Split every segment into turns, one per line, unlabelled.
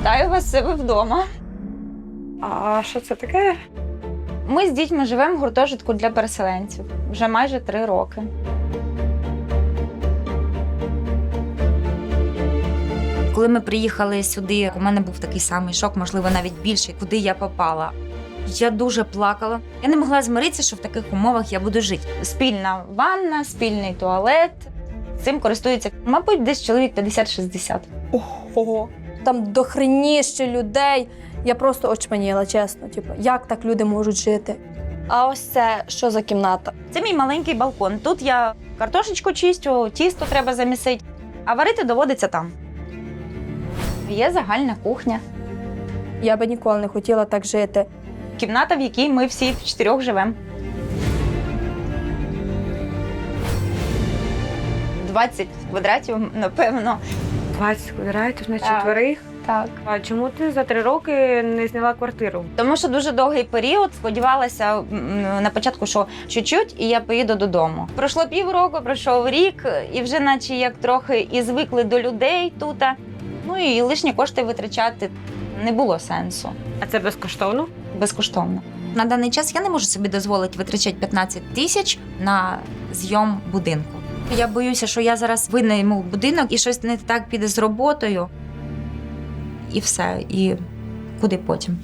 Вітаю вас себе вдома.
А що це таке?
Ми з дітьми живемо в гуртожитку для переселенців вже майже три роки.
Коли ми приїхали сюди, у мене був такий самий шок, можливо, навіть більший, куди я попала. Я дуже плакала. Я не могла змиритися, що в таких умовах я буду жити.
Спільна ванна, спільний туалет. Цим користується, мабуть, десь чоловік 50-60.
Ого.
Там дохреніще людей. Я просто очманіла, чесно. Типу, як так люди можуть жити?
А ось це що за кімната?
Це мій маленький балкон. Тут я картошечку чистю, тісто треба замісити, а варити доводиться там. Є загальна кухня,
Я би ніколи не хотіла так жити.
кімната, в якій ми всі в чотирьох живемо. 20 квадратів, напевно.
20 квадратів на
Так.
четверих.
Так.
А чому ти за три роки не зняла квартиру?
Тому що дуже довгий період. Сподівалася м, на початку, що чуть-чуть, і я поїду додому. Пройшло півроку, пройшов рік, і вже, наче як трохи і звикли до людей тут. Ну і лишні кошти витрачати не було сенсу
А це безкоштовно?
безкоштовно.
На даний час я не можу собі дозволити витрачати 15 тисяч на зйом будинку. Я боюся, що я зараз винайму будинок і щось не так піде з роботою. І все. І куди потім?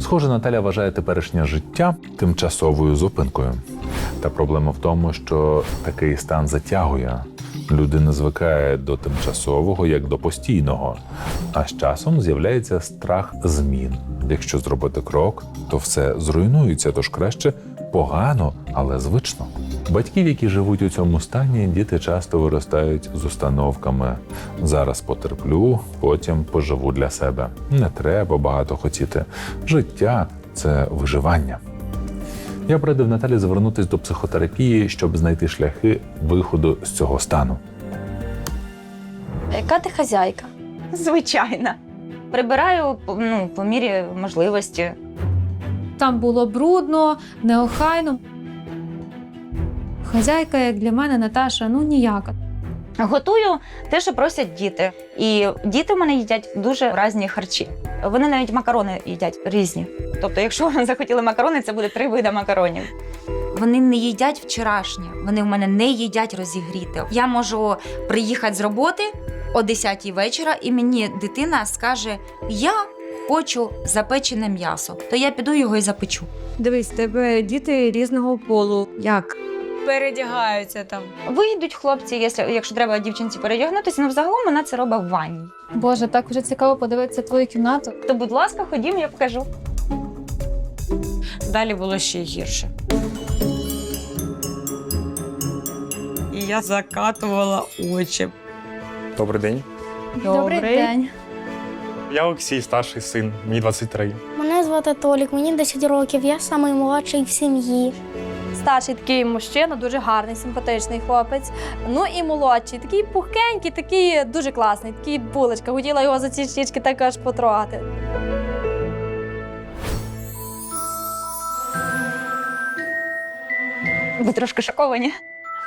Схоже, Наталя вважає теперішнє життя тимчасовою зупинкою. Та проблема в тому, що такий стан затягує. Людина звикає до тимчасового як до постійного, а з часом з'являється страх змін. Якщо зробити крок, то все зруйнується, тож краще погано, але звично. Батьків, які живуть у цьому стані, діти часто виростають з установками зараз потерплю, потім поживу для себе. Не треба багато хотіти. Життя це виживання. Я б радив Наталі звернутися до психотерапії, щоб знайти шляхи виходу з цього стану.
Яка ти хазяйка?
Звичайно. Прибираю ну, по мірі можливості.
Там було брудно, неохайно. Хазяйка, як для мене, Наташа, ну ніяка.
Готую те, що просять діти. І діти в мене їдять дуже різні харчі. Вони навіть макарони їдять різні. Тобто, якщо вони захотіли макарони, це буде три види макаронів.
Вони не їдять вчорашнє, вони в мене не їдять розігріте. Я можу приїхати з роботи о 10 вечора, і мені дитина скаже: Я хочу запечене м'ясо, то я піду його і запечу.
Дивись, тебе діти різного полу. Як?
Передягаються там.
Вийдуть хлопці, якщо, якщо треба дівчинці передягнутися, ну взагалом вона це робить в ванні.
Боже, так вже цікаво подивитися твою кімнату.
То, будь ласка, ходім, я покажу.
Далі було ще гірше. І я закатувала очі.
Добрий день.
Добрий день.
Я Олексій, старший син, мені 23.
Мене звати Толік, мені 10 років, я самий молодший в сім'ї.
Старший такий мужчина, дуже гарний, симпатичний хлопець. Ну і молодший, такий пухкенький, такий дуже класний, такий булочка. Хотіла його за ці щічки також потрогати.
Ви трошки шоковані.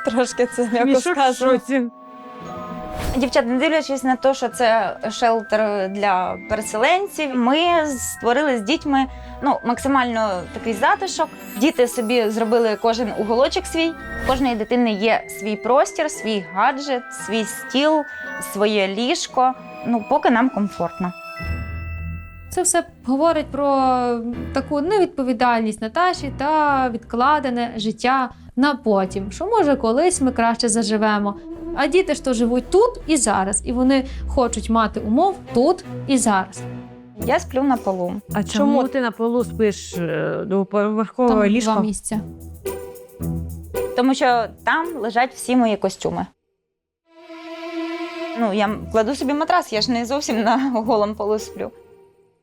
Трошки це м'яко сказано.
Дівчата, не дивлячись на те, що це шелтер для переселенців, ми створили з дітьми ну, максимально такий затишок. Діти собі зробили кожен уголочок свій. У кожної дитини є свій простір, свій гаджет, свій стіл, своє ліжко. Ну, поки нам комфортно.
Це все говорить про таку невідповідальність Наташі та відкладене життя на потім. Що може колись ми краще заживемо. А діти то живуть тут і зараз, і вони хочуть мати умов тут і зараз.
Я сплю на полу.
А чому ти на полу спиш е, двоповерхове
Там
ліжко?
два місця.
Тому що там лежать всі мої костюми. Ну, я кладу собі матрас, я ж не зовсім на голому полу сплю.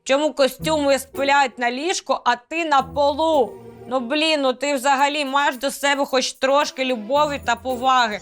Чому костюми спиляють на ліжко, а ти на полу? Ну блін, ну ти взагалі маєш до себе хоч трошки любові та поваги.